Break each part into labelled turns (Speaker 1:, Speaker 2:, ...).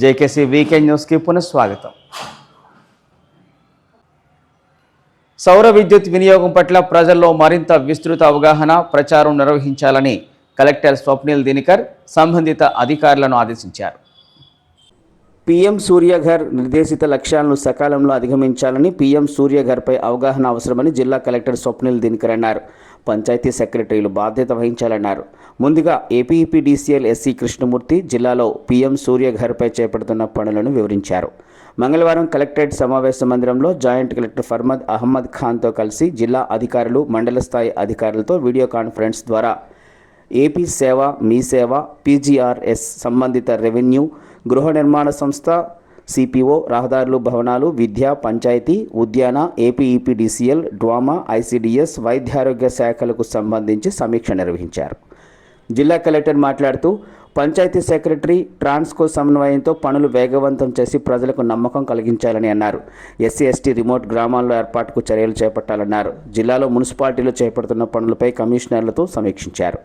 Speaker 1: JKC weekend న్యూస్కి పునఃస్వాగతం సౌర విద్యుత్ వినియోగం పట్ల ప్రజల్లో మరింత విస్తృత అవగాహన ప్రచారం నిర్వహించాలని కలెక్టర్ స్వప్నిల్ దినికర్ సంబంధిత అధికారులను ఆదేశించారు పిఎం సూర్యఘర్ నిర్దేశిత లక్ష్యాలను సకాలంలో అధిగమించాలని పిఎం సూర్యఘర్పై అవగాహన అవసరమని జిల్లా కలెక్టర్ స్వప్నిల్ దినకర్ అన్నారు పంచాయతీ సెక్రటరీలు బాధ్యత వహించాలన్నారు ముందుగా ఏపీపీడీసీఎల్ ఎస్సీ కృష్ణమూర్తి జిల్లాలో పీఎం సూర్యఘర్పై చేపడుతున్న పనులను వివరించారు మంగళవారం కలెక్టరేట్ సమావేశ మందిరంలో జాయింట్ కలెక్టర్ ఫర్మద్ అహ్మద్ ఖాన్తో కలిసి జిల్లా అధికారులు మండల స్థాయి అధికారులతో వీడియో కాన్ఫరెన్స్ ద్వారా ఏపీ సేవ మీ సేవ పీజీఆర్ఎస్ సంబంధిత రెవెన్యూ గృహ నిర్మాణ సంస్థ సిపిఓ రహదారులు భవనాలు విద్య పంచాయతీ ఉద్యాన ఏపీఈపీడీసీఎల్ డ్వామా ఐసిడిఎస్ వైద్యారోగ్య శాఖలకు సంబంధించి సమీక్ష నిర్వహించారు జిల్లా కలెక్టర్ మాట్లాడుతూ పంచాయతీ సెక్రటరీ ట్రాన్స్కో సమన్వయంతో పనులు వేగవంతం చేసి ప్రజలకు నమ్మకం కలిగించాలని అన్నారు ఎస్సీ ఎస్టీ రిమోట్ గ్రామాల్లో ఏర్పాటుకు చర్యలు చేపట్టాలన్నారు జిల్లాలో మున్సిపాలిటీలు చేపడుతున్న పనులపై కమిషనర్లతో సమీక్షించారు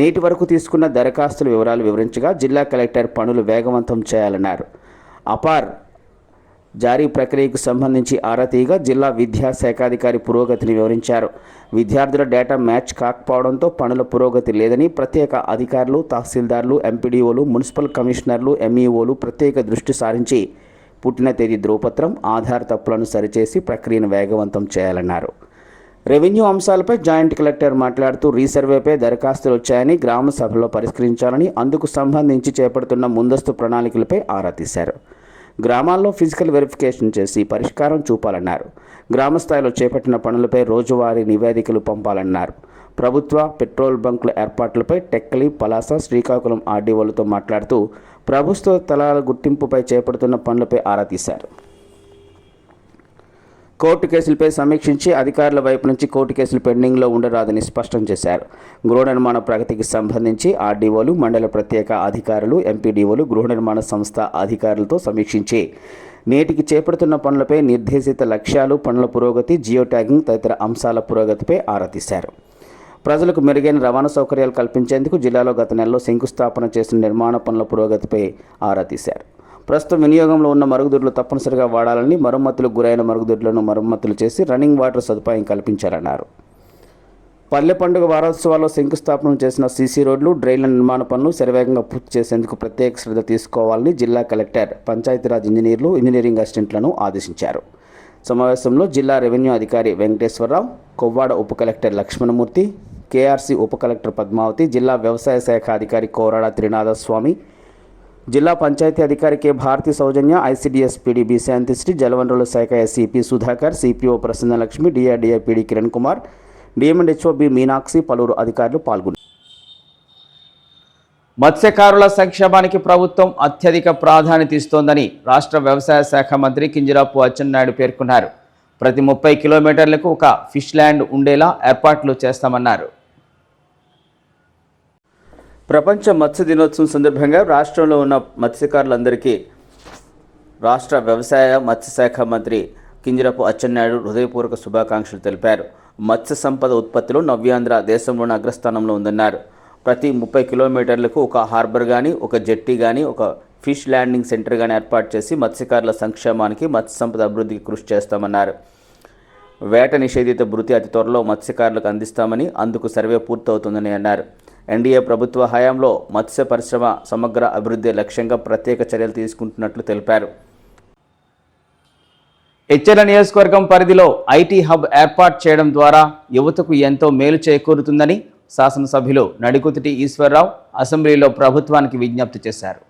Speaker 1: నేటి వరకు తీసుకున్న దరఖాస్తుల వివరాలు వివరించగా జిల్లా కలెక్టర్ పనులు వేగవంతం చేయాలన్నారు అపార్ జారీ ప్రక్రియకు సంబంధించి ఆరతీగా జిల్లా జిల్లా విద్యాశాఖాధికారి పురోగతిని వివరించారు విద్యార్థుల డేటా మ్యాచ్ కాకపోవడంతో పనుల పురోగతి లేదని ప్రత్యేక అధికారులు తహసీల్దార్లు ఎంపీడీఓలు మున్సిపల్ కమిషనర్లు ఎంఈఓలు ప్రత్యేక దృష్టి సారించి పుట్టిన తేదీ ధ్రువపత్రం ఆధార్ తప్పులను సరిచేసి ప్రక్రియను వేగవంతం చేయాలన్నారు రెవెన్యూ అంశాలపై జాయింట్ కలెక్టర్ మాట్లాడుతూ రీసర్వేపై దరఖాస్తులు వచ్చాయని గ్రామ సభలో పరిష్కరించాలని అందుకు సంబంధించి చేపడుతున్న ముందస్తు ప్రణాళికలపై ఆరా తీశారు గ్రామాల్లో ఫిజికల్ వెరిఫికేషన్ చేసి పరిష్కారం చూపాలన్నారు గ్రామస్థాయిలో చేపట్టిన పనులపై రోజువారీ నివేదికలు పంపాలన్నారు ప్రభుత్వ పెట్రోల్ బంకుల ఏర్పాట్లపై టెక్కలి పలాస శ్రీకాకుళం ఆర్డీఓలతో మాట్లాడుతూ ప్రభుత్వ తలాల గుర్తింపుపై చేపడుతున్న పనులపై ఆరా తీశారు కోర్టు కేసులపై సమీక్షించి అధికారుల వైపు నుంచి కోర్టు కేసులు పెండింగ్లో ఉండరాదని స్పష్టం చేశారు గృహ నిర్మాణ ప్రగతికి సంబంధించి ఆర్డీఓలు మండల ప్రత్యేక అధికారులు ఎంపీడీఓలు గృహ నిర్మాణ సంస్థ అధికారులతో సమీక్షించి నేటికి చేపడుతున్న పనులపై నిర్దేశిత లక్ష్యాలు పనుల పురోగతి జియో ట్యాగింగ్ తదితర అంశాల పురోగతిపై ఆరా తీశారు ప్రజలకు మెరుగైన రవాణా సౌకర్యాలు కల్పించేందుకు జిల్లాలో గత నెలలో శంకుస్థాపన చేసిన నిర్మాణ పనుల పురోగతిపై ఆరా తీశారు ప్రస్తుతం వినియోగంలో ఉన్న మరుగుదొడ్లు తప్పనిసరిగా వాడాలని మరమ్మతులు గురైన మరుగుదొడ్లను మరమ్మతులు చేసి రన్నింగ్ వాటర్ సదుపాయం కల్పించాలన్నారు పల్లె పండుగ వారోత్సవాల్లో శంకుస్థాపన చేసిన సీసీ రోడ్లు డ్రైన్ల నిర్మాణ పనులు శరవేగంగా పూర్తి చేసేందుకు ప్రత్యేక శ్రద్ధ తీసుకోవాలని జిల్లా కలెక్టర్ పంచాయతీరాజ్ ఇంజనీర్లు ఇంజనీరింగ్ అసిస్టెంట్లను ఆదేశించారు సమావేశంలో జిల్లా రెవెన్యూ అధికారి వెంకటేశ్వరరావు కొవ్వాడ ఉప కలెక్టర్ లక్ష్మణమూర్తి కేఆర్సీ ఉప కలెక్టర్ పద్మావతి జిల్లా వ్యవసాయ శాఖ అధికారి కోరాడ త్రినాథస్వామి జిల్లా పంచాయతీ అధికారి K Bharathi Soujanya ICDS PDB Santhisri జలవనరుల శాఖ SCP Sudhakar CPO Prasannalakshmi DRDI PD Kiran Kumar DM and HO B Meenakshi పలువురు అధికారులు పాల్గొన్నారు మత్స్యకారుల సంక్షేమానికి ప్రభుత్వం అత్యధిక ప్రాధాన్యత ఇస్తోందని రాష్ట్ర వ్యవసాయ శాఖ మంత్రి కింజరాపు అచ్చెన్నాయుడు పేర్కొన్నారు ప్రతి ముప్పై కిలోమీటర్లకు ఒక ఫిష్ ల్యాండ్ ఉండేలా ఏర్పాట్లు చేస్తామన్నారు ప్రపంచ మత్స్య దినోత్సవం సందర్భంగా రాష్ట్రంలో ఉన్న మత్స్యకారులందరికీ రాష్ట్ర వ్యవసాయ మత్స్యశాఖ మంత్రి కింజరపు అచ్చెన్నాయుడు హృదయపూర్వక శుభాకాంక్షలు తెలిపారు మత్స్య సంపద ఉత్పత్తిలో నవ్యాంధ్ర దేశంలోని అగ్రస్థానంలో ఉందన్నారు ప్రతి ముప్పై కిలోమీటర్లకు ఒక హార్బర్ కానీ ఒక జెట్టి కానీ ఒక ఫిష్ ల్యాండింగ్ సెంటర్ కానీ ఏర్పాటు చేసి మత్స్యకారుల సంక్షేమానికి మత్స్య సంపద అభివృద్ధికి కృషి చేస్తామన్నారు వేట నిషేధిత భృతి అతి త్వరలో మత్స్యకారులకు అందిస్తామని అందుకు సర్వే పూర్తవుతుందని అన్నారు ఎన్డీఏ ప్రభుత్వ హయాంలో మత్స్య పరిశ్రమ సమగ్ర అభివృద్ధి లక్ష్యంగా ప్రత్యేక చర్యలు తీసుకుంటున్నట్లు తెలిపారు హెచ్చర నియోజకవర్గం పరిధిలో ఐటీ హబ్ ఏర్పాటు చేయడం ద్వారా యువతకు ఎంతో మేలు చేకూరుతుందని శాసనసభ్యులు నడికుతిటి ఈశ్వరరావు అసెంబ్లీలో ప్రభుత్వానికి విజ్ఞప్తి చేశారు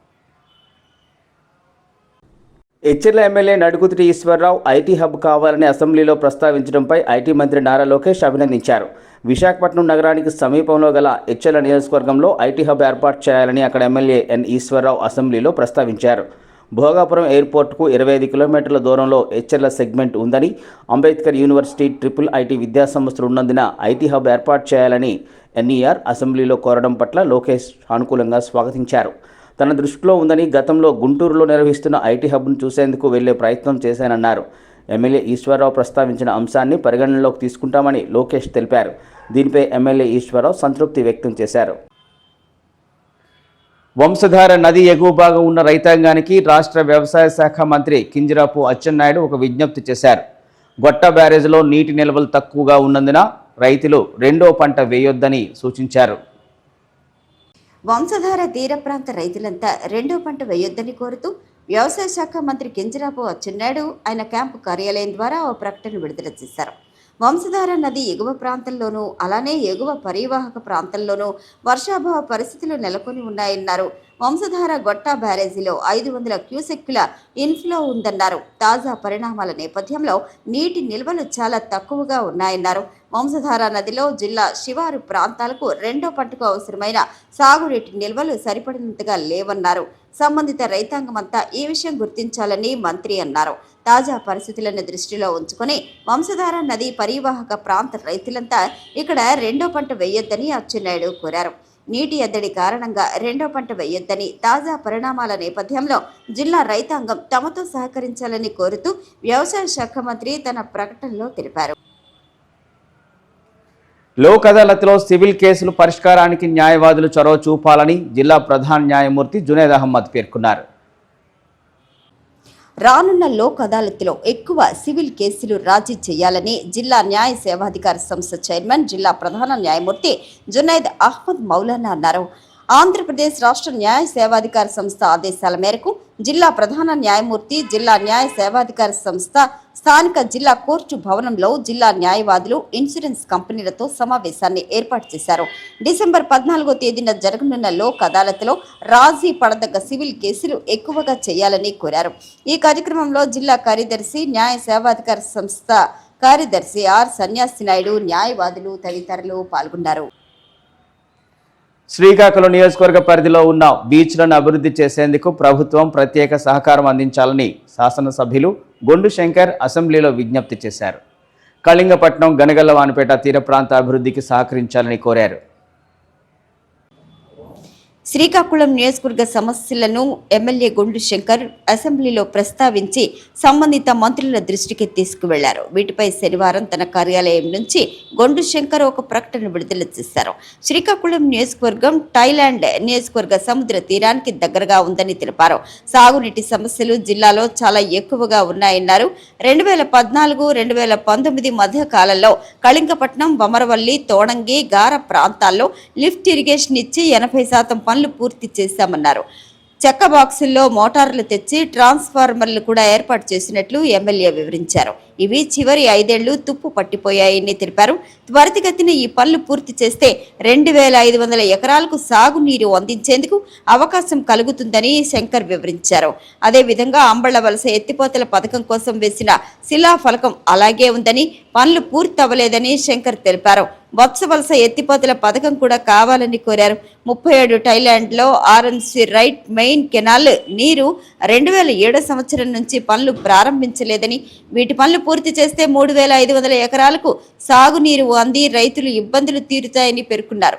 Speaker 1: Etcherla MLA Nadukuditi Eswararao IT hub కావాలని అసెంబ్లీలో ప్రస్తావించడంపై ఐటీ మంత్రి నారా లోకేష్ అభినందించారు విశాఖపట్నం నగరానికి సమీపంలో గల ఇచ్చల నియోజకవర్గంలో ఐటీ హబ్ ఏర్పాటు చేయాలని అక్కడ ఎమ్మెల్యే ఎన్ ఈశ్వరరావు అసెంబ్లీలో ప్రస్తావించారు భోగాపురం ఎయిర్పోర్ట్కు ఇరవై ఐదు కిలోమీటర్ల దూరంలో హెచ్ఎల్ల సెగ్మెంట్ ఉందని అంబేద్కర్ యూనివర్సిటీ ట్రిపుల్ ఐటీ విద్యాసంస్థలు ఉన్నందున ఐటీ హబ్ ఏర్పాటు చేయాలని ఎన్ఈఆర్ అసెంబ్లీలో కోరడం పట్ల లోకేష్ అనుకూలంగా స్వాగతించారు తన దృష్టిలో ఉందని గతంలో గుంటూరులో నిర్వహిస్తున్న ఐటీ హబ్ను చూసేందుకు వెళ్లే ప్రయత్నం చేశానన్నారు ఎమ్మెల్యే ఈశ్వరరావు ప్రస్తావించిన అంశాన్ని పరిగణనలోకి తీసుకుంటామని లోకేష్ తెలిపారు దీనిపై ఎమ్మెల్యే ఈశ్వరరావు సంతృప్తి వ్యక్తం చేశారు వంశధార నది ఎగువ భాగం ఉన్న రైతాంగానికి రాష్ట్ర వ్యవసాయ శాఖ మంత్రి కింజరాపు అచ్చెన్నాయుడు ఒక విజ్ఞప్తి చేశారు గొట్ట బ్యారేజ్లో నీటి నిల్వలు తక్కువగా ఉన్నందున రైతులు రెండో పంట వేయొద్దని సూచించారు
Speaker 2: వంశధార తీర ప్రాంత రైతులంతా రెండో పంట వేయొద్దని కోరుతూ వ్యవసాయ శాఖ మంత్రి కింజరాపు అచ్చెన్నాయుడు ఆయన క్యాంపు కార్యాలయం ద్వారా ఓ ప్రకటన విడుదల చేశారు వంశధార నది ఎగువ ప్రాంతంలోనూ అలానే ఎగువ పరివాహక ప్రాంతంలోనూ వర్షాభావ పరిస్థితులు నెలకొని ఉన్నాయన్నారు వంశధార గొట్టా బ్యారేజీలో ఐదు వందల క్యూసెక్కుల ఇన్ఫ్లో ఉందన్నారు తాజా పరిణామాల నేపథ్యంలో నీటి నిల్వలు చాలా తక్కువగా ఉన్నాయన్నారు వంశధార నదిలో జిల్లా శివారు ప్రాంతాలకు రెండో పంటకు అవసరమైన సాగునీటి నిల్వలు సరిపడినంతగా లేవన్నారు సంబంధిత రైతాంగమంతా ఈ విషయం గుర్తించాలని మంత్రి అన్నారు తాజా పరిస్థితులను దృష్టిలో ఉంచుకొని వంశధార నది పరివాహక ప్రాంత రైతులంతా ఇక్కడ రెండో పంట వేయొద్దని అచ్చెన్నాయుడు కోరారు నీటి ఎద్దడి కారణంగా రెండో పంట వేయొద్దని తాజా పరిణామాల నేపథ్యంలో జిల్లా రైతాంగం తమతో సహకరించాలని కోరుతూ వ్యవసాయ శాఖ మంత్రి తన ప్రకటనలో తెలిపారు
Speaker 1: లోక్ అదాలత్లో సివిల్ కేసులు పరిష్కారానికి న్యాయవాదులు చొరవ చూపాలని జిల్లా ప్రధాన న్యాయమూర్తి జునేద్ అహ్మద్ పేర్కొన్నారు
Speaker 2: రానున్న లోక్ అదాలత్లో ఎక్కువ సివిల్ కేసులు రాజీ చేయాలని జిల్లా న్యాయ సేవాధికార సంస్థ చైర్మన్ జిల్లా ప్రధాన న్యాయమూర్తి జునైద్ అహ్మద్ మౌలానా అన్నారు ఆంధ్రప్రదేశ్ రాష్ట్ర న్యాయ సేవాధికార సంస్థ ఆదేశాల మేరకు జిల్లా ప్రధాన న్యాయమూర్తి జిల్లా న్యాయ సేవాధికార సంస్థ స్థానిక జిల్లా కోర్టు భవనంలో జిల్లా న్యాయవాదులు ఇన్సూరెన్స్ కంపెనీలతో సమావేశాన్ని ఏర్పాటు చేశారు డిసెంబర్ పద్నాలుగో తేదీన జరగనున్న లోక్ అదాలత్లో రాజీ పడదగ్గ సివిల్ కేసులు ఎక్కువగా చేయాలని కోరారు ఈ కార్యక్రమంలో జిల్లా కార్యదర్శి న్యాయ సేవాధికార సంస్థ కార్యదర్శి ఆర్ సన్యాసి నాయుడు న్యాయవాదులు తదితరులు పాల్గొన్నారు
Speaker 1: శ్రీకాకుళం నియోజకవర్గ పరిధిలో ఉన్న బీచ్లను అభివృద్ధి చేసేందుకు ప్రభుత్వం ప్రత్యేక సహకారం అందించాలని శాసనసభ్యులు గొండు శంకర్ అసెంబ్లీలో విజ్ఞప్తి చేశారు కళింగపట్నం గనగల్ల వానపేట తీర ప్రాంత అభివృద్ధికి సహకరించాలని కోరారు
Speaker 2: శ్రీకాకుళం నియోజకవర్గ సమస్యలను ఎమ్మెల్యే గుండు శంకర్ అసెంబ్లీలో ప్రస్తావించి సంబంధిత మంత్రుల దృష్టికి తీసుకువెళ్లారు వీటిపై శనివారం తన కార్యాలయం నుంచి గొండు శంకర్ ఒక ప్రకటన విడుదల చేశారు శ్రీకాకుళం నియోజకవర్గం థాయిలాండ్ నియోజకవర్గ సముద్ర తీరానికి దగ్గరగా ఉందని తెలిపారు సాగునీటి సమస్యలు జిల్లాలో చాలా ఎక్కువగా ఉన్నాయన్నారు రెండు వేల పద్నాలుగు రెండు వేల పంతొమ్మిది మధ్య కాలంలో కళింగపట్నం వమరవల్లి తోడంగి గార ప్రాంతాల్లో లిఫ్ట్ ఇరిగేషన్ ఇచ్చి ఎనభై శాతం పనులు పూర్తి చేశామన్నారు చెక్క బాక్సుల్లో మోటార్లు తెచ్చి ట్రాన్స్ఫార్మర్లు కూడా ఏర్పాటు చేసినట్లు ఎమ్మెల్యే వివరించారు ఇవి చివరి ఐదేళ్లు తుప్పు పట్టిపోయాయని తెలిపారు త్వరితగతిన ఈ పనులు పూర్తి చేస్తే రెండు వేల ఐదు వందల ఎకరాలకు సాగునీరు అందించేందుకు అవకాశం కలుగుతుందని శంకర్ వివరించారు అదేవిధంగా అంబళ్ళ వలస ఎత్తిపోతల పథకం కోసం వేసిన శిలా ఫలకం అలాగే ఉందని పనులు పూర్తి అవ్వలేదని శంకర్ తెలిపారు వలస ఎత్తిపోతల పథకం కూడా కావాలని కోరారు ముప్పై ఏడు థైలాండ్లో ఆర్ఎన్సి రైట్ మెయిన్ కెనాల్ నీరు రెండు వేల ఏడో సంవత్సరం నుంచి పనులు ప్రారంభించలేదని వీటి పనులు పూర్తి చేస్తే మూడు వేల ఐదు వందల ఎకరాలకు సాగునీరు అంది రైతులు ఇబ్బందులు తీరుతాయని పేర్కొన్నారు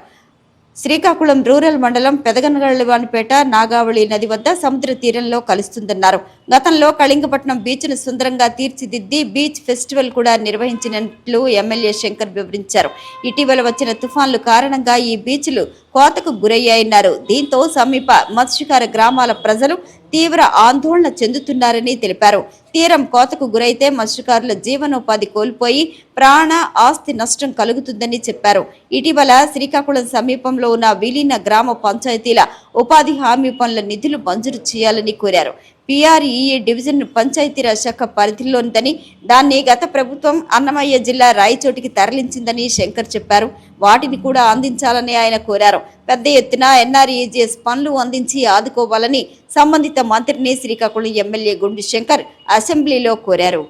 Speaker 2: శ్రీకాకుళం రూరల్ మండలం పెదగనగళ్ళవానిపేట నాగావళి నది వద్ద సముద్ర తీరంలో కలుస్తుందన్నారు గతంలో కళింగపట్నం బీచ్ను సుందరంగా తీర్చిదిద్ది బీచ్ ఫెస్టివల్ కూడా నిర్వహించినట్లు ఎమ్మెల్యే శంకర్ వివరించారు ఇటీవల వచ్చిన తుఫాన్లు కారణంగా ఈ బీచ్లు కోతకు గురయ్యాయన్నారు దీంతో సమీప మత్స్యకార గ్రామాల ప్రజలు తీవ్ర ఆందోళన చెందుతున్నారని తెలిపారు తీరం కోతకు గురైతే మత్స్యకారుల జీవనోపాధి కోల్పోయి ప్రాణ ఆస్తి నష్టం కలుగుతుందని చెప్పారు ఇటీవల శ్రీకాకుళం సమీపంలో ఉన్న విలీన గ్రామ పంచాయతీల ఉపాధి హామీ పనుల నిధులు మంజూరు చేయాలని కోరారు పిఆర్ఈఏ డివిజన్ పంచాయతీరాజ్ శాఖ పరిధిలోనిదని దాన్ని గత ప్రభుత్వం అన్నమయ్య జిల్లా రాయచోటికి తరలించిందని శంకర్ చెప్పారు వాటిని కూడా అందించాలని ఆయన కోరారు పెద్ద ఎత్తున ఎన్ఆర్ఈజీఎస్ పనులు అందించి ఆదుకోవాలని సంబంధిత మంత్రిని శ్రీకాకుళం ఎమ్మెల్యే గుండు శంకర్ అసెంబ్లీలో కోరారు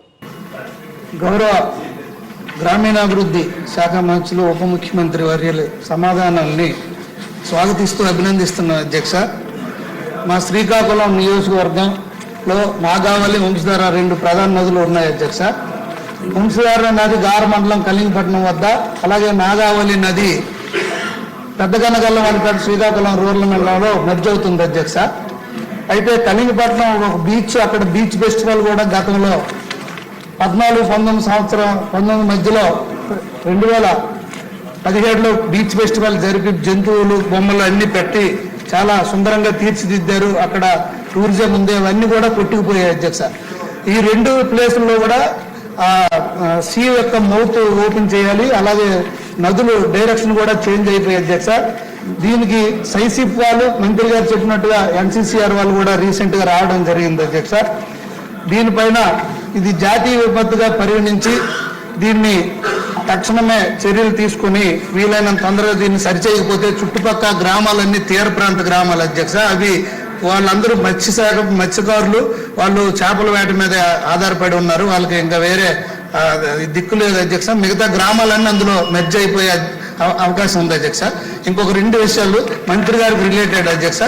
Speaker 3: గౌరవ గ్రామీణాభివృద్ధి శాఖ మంత్రులు ఉప ముఖ్యమంత్రి వర్యలు సమాధానాలని స్వాగతిస్తూ అభినందిస్తున్న అధ్యక్ష మా శ్రీకాకుళం నియోజకవర్గం లో నాగావళి వంశధార రెండు ప్రధాన నదులు ఉన్నాయి అధ్యక్ష వంశధార నది గార మండలం కలింగపట్నం వద్ద అలాగే నాగావళి నది పెద్దగనగల్లం అనిపేట శ్రీకాకుళం రూరల్ మండలంలో నడిచవుతుంది అధ్యక్ష అయితే కలింగపట్నం ఒక బీచ్ అక్కడ బీచ్ ఫెస్టివల్ కూడా గతంలో పద్నాలుగు పంతొమ్మిది సంవత్సరం పంతొమ్మిది మధ్యలో రెండు వేల పదిహేడులో బీచ్ ఫెస్టివల్ జరిపి జంతువులు బొమ్మలు అన్నీ పెట్టి చాలా సుందరంగా తీర్చిదిద్దారు అక్కడ టూరిజం ఉంది అవన్నీ కూడా కొట్టుకుపోయాయి అధ్యక్ష ఈ రెండు ప్లేసుల్లో కూడా సీ యొక్క మౌత్ ఓపెన్ చేయాలి అలాగే నదులు డైరెక్షన్ కూడా చేంజ్ అయిపోయాయి అధ్యక్ష దీనికి సైసిప్ వాళ్ళు మంత్రి గారు చెప్పినట్టుగా ఎన్సీసీఆర్ వాళ్ళు కూడా రీసెంట్గా రావడం జరిగింది అధ్యక్ష దీనిపైన ఇది జాతీయ విపత్తుగా పరిగణించి దీన్ని తక్షణమే చర్యలు తీసుకుని వీలైనంత తొందరగా దీన్ని సరిచేయకపోతే చుట్టుపక్కల గ్రామాలన్నీ తీర ప్రాంత గ్రామాలు అధ్యక్ష అవి వాళ్ళందరూ మత్స్యశాఖ మత్స్యకారులు వాళ్ళు చేపల వేట మీద ఆధారపడి ఉన్నారు వాళ్ళకి ఇంకా వేరే దిక్కు లేదు అధ్యక్ష మిగతా గ్రామాలన్నీ అందులో మెర్జ్ అయిపోయే అవకాశం ఉంది అధ్యక్ష ఇంకొక రెండు విషయాలు మంత్రి గారికి రిలేటెడ్ అధ్యక్ష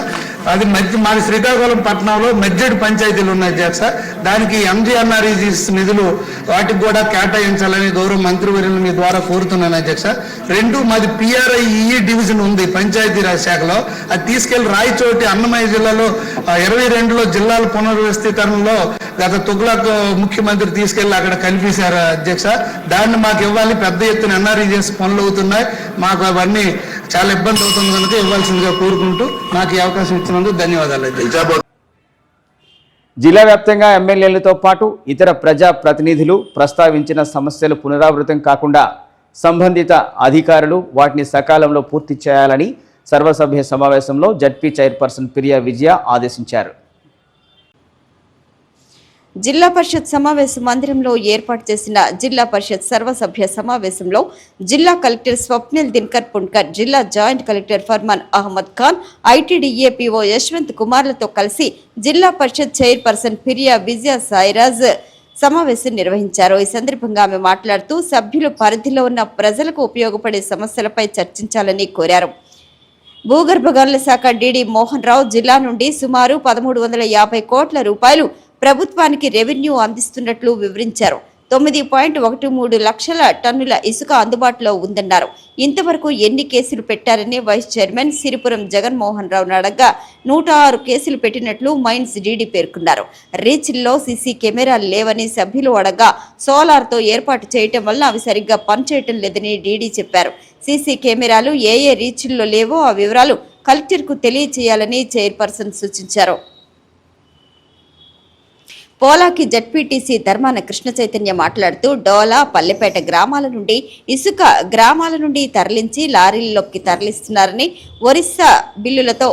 Speaker 3: అది మధ్య మాది శ్రీకాకుళం పట్టణంలో మెజ్జడి పంచాయతీలు ఉన్నాయి అధ్యక్ష దానికి ఎంజీఎన్ఆర్ఈజీస్ నిధులు వాటికి కూడా కేటాయించాలని గౌరవ మంత్రివర్యులు మీ ద్వారా కోరుతున్నాను అధ్యక్ష రెండు మాది పిఆర్ఐఈ e e డివిజన్ ఉంది పంచాయతీరాజ్ శాఖలో అది తీసుకెళ్లి రాయచోటి అన్నమయ్య జిల్లాలో ఇరవై రెండులో జిల్లాల పునర్వ్యవస్థీకరణలో గత తుగ్లక్ ముఖ్యమంత్రి తీసుకెళ్లి అక్కడ కనిపించారు అధ్యక్ష దాన్ని మాకు ఇవ్వాలి పెద్ద ఎత్తున ఎన్ఆర్ఈజీఎస్ పనులు అవుతున్నాయి మాకు అవన్నీ చాలా ఇబ్బంది అవుతుంది కనుక ఇవ్వాల్సిందిగా కోరుకుంటూ నాకు ఈ అవకాశం ఇచ్చినందుకు ధన్యవాదాలు
Speaker 1: జిల్లా వ్యాప్తంగా ఎమ్మెల్యేలతో పాటు ఇతర ప్రజా ప్రతినిధులు ప్రస్తావించిన సమస్యలు పునరావృతం కాకుండా సంబంధిత అధికారులు వాటిని సకాలంలో పూర్తి చేయాలని సర్వసభ్య సమావేశంలో జడ్పీ చైర్పర్సన్ ప్రియా విజయ ఆదేశించారు
Speaker 2: జిల్లా పరిషత్ సమావేశ మందిరంలో ఏర్పాటు చేసిన జిల్లా పరిషత్ సర్వసభ్య సమావేశంలో జిల్లా కలెక్టర్ స్వప్నిల్ దిన్కర్ పుణ్కర్ జిల్లా joint collector Farman Ahmed Khan ITDA PO Yashwant కుమార్లతో కలిసి జిల్లా పరిషత్ చైర్పర్సన్ ఫిర్యా విజయ సాయిరాజ్ సమావేశం నిర్వహించారు ఈ సందర్భంగా ఆమె మాట్లాడుతూ సభ్యులు పరిధిలో ఉన్న ప్రజలకు ఉపయోగపడే సమస్యలపై చర్చించాలని కోరారు భూగర్భ గనుల శాఖ డిడి మోహన్ రావు జిల్లా నుండి సుమారు పదమూడు వందల యాభై కోట్ల రూపాయలు ప్రభుత్వానికి రెవెన్యూ అందిస్తున్నట్లు వివరించారు తొమ్మిది పాయింట్ ఒకటి మూడు లక్షల టన్నుల ఇసుక అందుబాటులో ఉందన్నారు ఇంతవరకు ఎన్ని కేసులు పెట్టారని వైస్ చైర్మన్ సిరిపురం జగన్మోహన్ రావు నడగా నూట ఆరు కేసులు పెట్టినట్లు మైన్స్ డీడీ పేర్కొన్నారు రీచ్ల్లో సీసీ కెమెరాలు లేవని సభ్యులు అడగా సోలార్తో ఏర్పాటు చేయటం వల్ల అవి సరిగ్గా పనిచేయటం లేదని డీడీ చెప్పారు సీసీ కెమెరాలు ఏ ఏ రీచ్ల్లో లేవో ఆ వివరాలు కలెక్టర్కు తెలియచేయాలని చైర్పర్సన్ సూచించారు పోలాకి జడ్పీటీసీ ధర్మాన కృష్ణ చైతన్య మాట్లాడుతూ డోలా పల్లెపేట గ్రామాల నుండి ఇసుక గ్రామాల నుండి తరలించి లారీల్లోకి తరలిస్తున్నారని ఒరిస్సా బిల్లులతో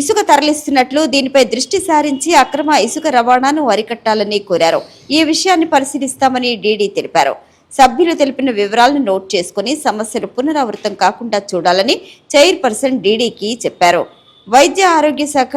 Speaker 2: ఇసుక తరలిస్తున్నట్లు దీనిపై దృష్టి సారించి అక్రమ ఇసుక రవాణాను అరికట్టాలని కోరారు ఈ విషయాన్ని పరిశీలిస్తామని డీడీ తెలిపారు సభ్యులు తెలిపిన వివరాలను నోట్ చేసుకుని సమస్యలు పునరావృతం కాకుండా చూడాలని చైర్పర్సన్ డీడీకి చెప్పారు వైద్య ఆరోగ్య శాఖ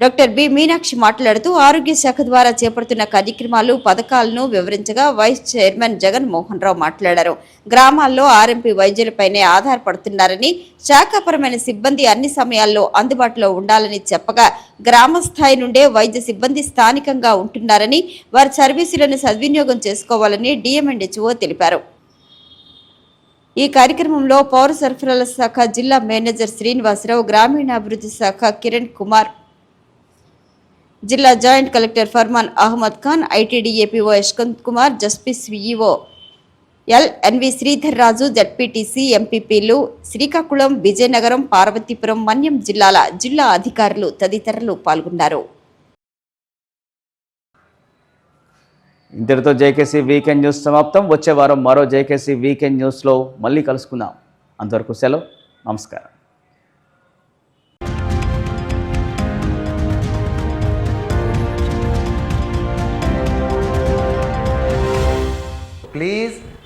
Speaker 2: డాక్టర్ బి మీనాక్షి మాట్లాడుతూ ఆరోగ్య శాఖ ద్వారా చేపడుతున్న కార్యక్రమాలు పథకాలను వివరించగా వైస్ చైర్మన్ జగన్ మోహన్ రావు మాట్లాడారు గ్రామాల్లో ఆర్ఎంపీ వైద్యులపైనే ఆధారపడుతున్నారని శాఖాపరమైన సిబ్బంది అన్ని సమయాల్లో అందుబాటులో ఉండాలని చెప్పగా గ్రామ స్థాయి నుండే వైద్య సిబ్బంది స్థానికంగా ఉంటున్నారని వారి సర్వీసులను సద్వినియోగం చేసుకోవాలని డిఎంఎన్హెచ్ఓ తెలిపారు ఈ కార్యక్రమంలో పౌర సరఫరాల శాఖ జిల్లా మేనేజర్ శ్రీనివాసరావు గ్రామీణాభివృద్ధి శాఖ కిరణ్ కుమార్ జిల్లా joint collector Farman Ahmed Khan ITDA PO Yashwant Kumar జస్పిస్ VEO L NV Sridhar Raju ZPTC ఎంపీపీలు శ్రీకాకుళం విజయనగరం పార్వతీపురం మన్యం జిల్లాల జిల్లా అధికారులు తదితరులు పాల్గొన్నారు
Speaker 1: ఇంతటితో జేకేసీ వీకెండ్ న్యూస్ సమాప్తం వచ్చే వారం మరో జేకేసీ వీకెండ్ న్యూస్లో మళ్ళీ కలుసుకుందాం అంతవరకు సెలవు నమస్కారం